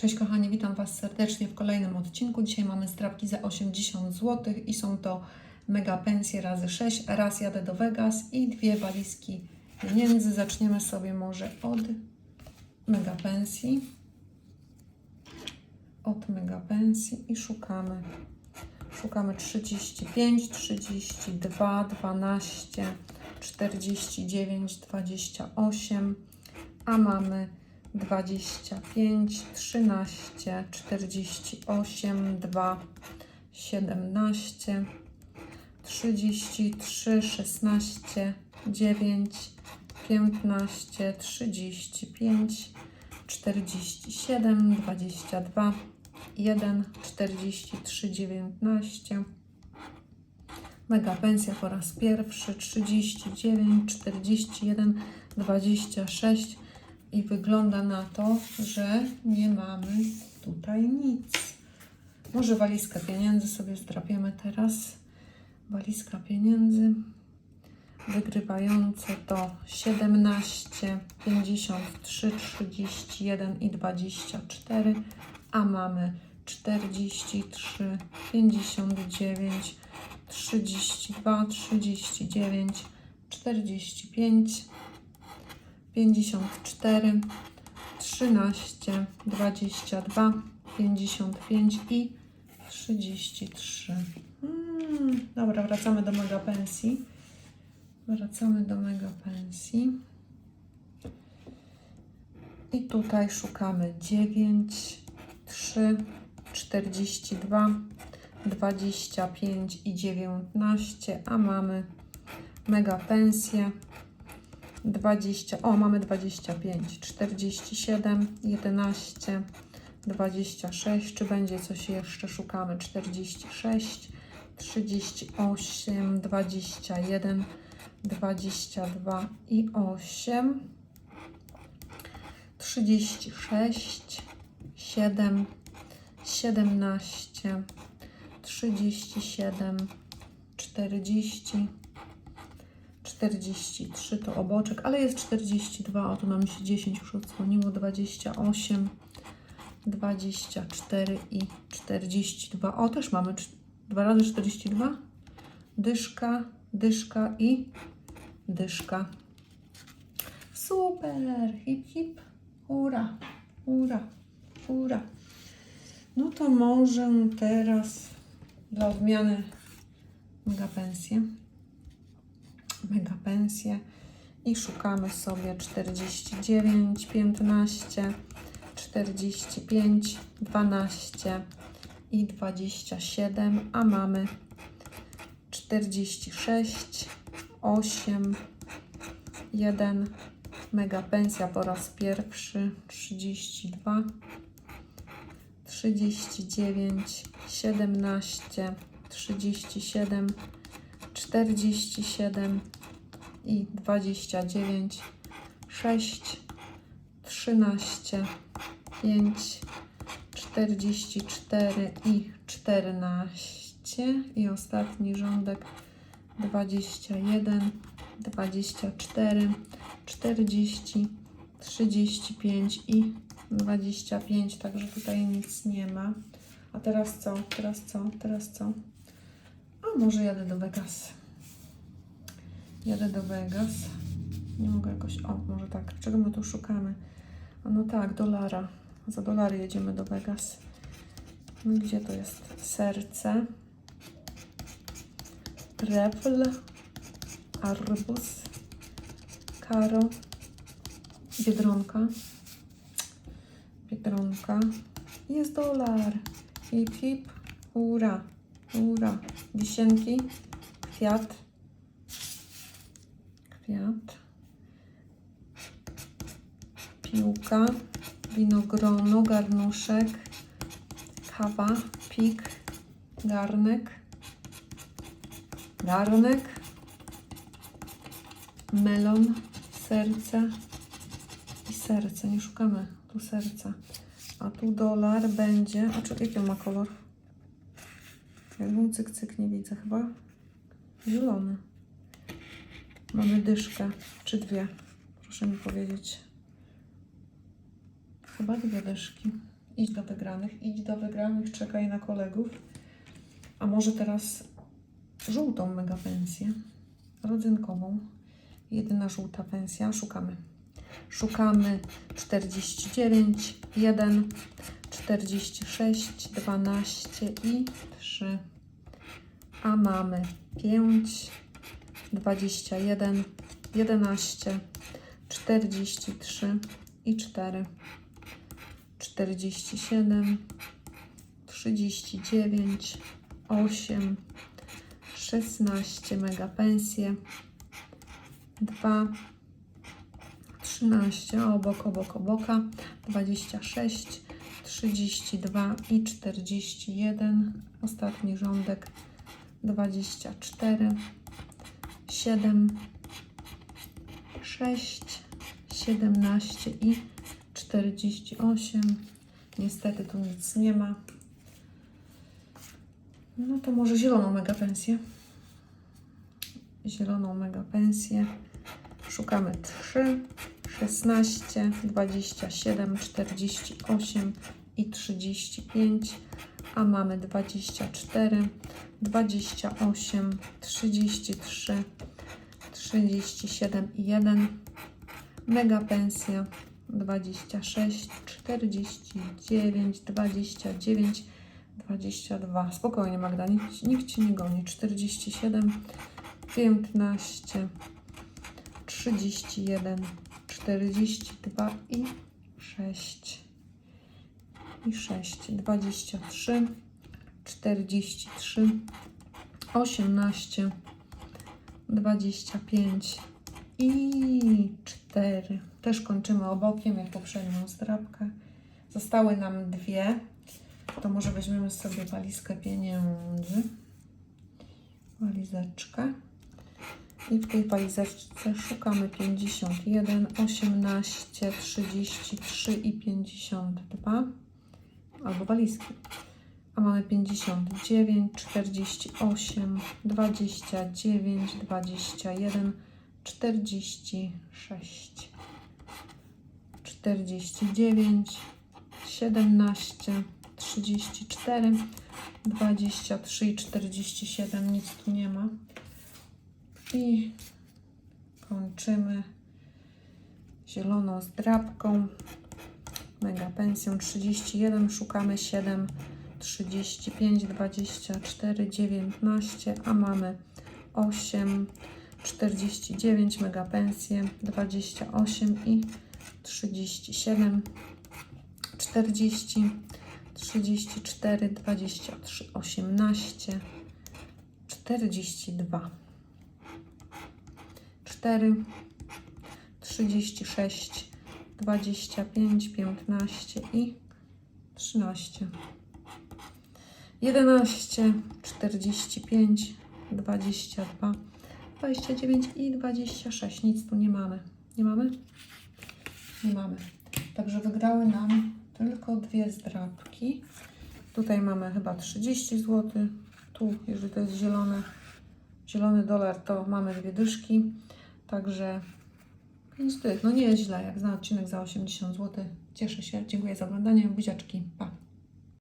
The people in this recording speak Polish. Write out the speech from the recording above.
Cześć kochani, witam Was serdecznie w kolejnym odcinku. Dzisiaj mamy strapki za 80 zł i są to mega pensje razy 6. Raz jadę do Vegas i dwie walizki pieniędzy. Zaczniemy sobie może od mega pensji. Od mega pensji i szukamy. Szukamy 35, 32, 12, 49, 28, a mamy 25, 13, 48, 2, 17, 33, 16, 9, 15, 35, 47, 22, 1, 43, 19. Mega pensja po raz pierwszy 39, 41, 26 i wygląda na to, że nie mamy tutaj nic. Może walizkę pieniędzy sobie zdrapiemy teraz. Walizka pieniędzy wygrywające to 17, 53, 31 i 24, a mamy 43, 59, 32, 39, 45, 54, 13, 22, 55 i 33. Mm, dobra, wracamy do mega pensji. Wracamy do mega pensji. I tutaj szukamy 9, 3, 42, 25 i 19, a mamy mega pensję 20, o mamy 25, 47, 11, 26, czy będzie coś jeszcze? Szukamy 46, 38, 21, 22 i 8, 36, 7, 17, 37, 40, 43 to oboczek, ale jest 42, o tu nam się 10 już odsłoniło, 28, 24 i 42. O, też mamy 2 razy 42. Dyszka, dyszka i dyszka. Super, hip hip, hura, hura, hura. No to może teraz dla odmiany mega pensję. Mega pensję i szukamy sobie 49, 15, 45, 12 i 27, a mamy 46, 8, 1, mega pensja po raz pierwszy 32, 39, 17, 37, 47 i 29, 6, 13, 5, 44 i 14 i ostatni rządek 21, 24, 40, 35 i 25, także tutaj nic nie ma. A teraz co? Teraz co? Teraz co? A może jadę do Vegas. Jadę do Vegas. Nie mogę jakoś. O, może tak. Czego my tu szukamy? A no tak, dolara. Za dolary jedziemy do Vegas. No, Gdzie to jest? Serce. Trefl. Arbus. Karo. Biedronka. Biedronka. Jest dolar. Hip, hip. Ura. Ura. Wisienki. Kwiat. Kwiat. Piłka. Winogrono. Garnuszek. Kawa. Pik. Garnek. Garnek. Melon. Serce. I serce. Nie szukamy tu serca. A tu dolar będzie. A czy jaki ma kolor? Jakbym cyk, cyk nie widzę chyba. Zielony. Mamy dyszkę. Czy dwie? Proszę mi powiedzieć. Chyba dwie dyszki. Idź do wygranych, idź do wygranych, czekaj na kolegów. A może teraz żółtą mega pensję, rodzynkową. Jedyna żółta pensja, szukamy. Szukamy 49, 1, 46, 12 i 3. A mamy 5, 21, 11, 43 i 4. 47, 39, 8, 16 mega pensje, 2, 13 obok, obok, oboka, 26, 32 i 41. Ostatni rządek 24, 7, 6, 17 i 48. Niestety tu nic nie ma. No to może zieloną mega pensję. Zieloną mega pensję. Szukamy 3, 16, 27, 48 i 35, a mamy 24, 28, 33, 37 i 1. Mega pensja 26, 49, 29, 22. Spokojnie Magda, nikt, nikt Ci nie goni. 47, 15, 31, 42 i 6. I 6, 23, 43, 18, 25 i 4. Też kończymy obokiem, jak poprzednią zdrabkę. Zostały nam dwie. To może weźmiemy sobie walizkę pieniędzy. Walizeczkę. I w tej walizeczce szukamy 51, 18, 33 i 52. Albo walizki. A mamy 59, 48, 29, 21, 46, 49, 17, 34, 23 i 47. Nic tu nie ma. I kończymy zieloną zdrabką. Mega pensją 31, szukamy 7, 35, 24, 19, a mamy 8, 49, mega pensję 28 i 37, 40, 34, 23, 18, 42. 4, 36, 25, 15 i 13. 11, 45, 22, 29 i 26. Nic tu nie mamy. Nie mamy? Nie mamy. Także wygrały nam tylko dwie zdrabki. Tutaj mamy chyba 30 zł. Tu, jeżeli to jest zielone, zielony dolar, to mamy dwie dyszki. Także 5 tych. No nie jest źle, jak za odcinek za 80 zł. Cieszę się. Dziękuję za oglądanie. Buziaczki. Pa.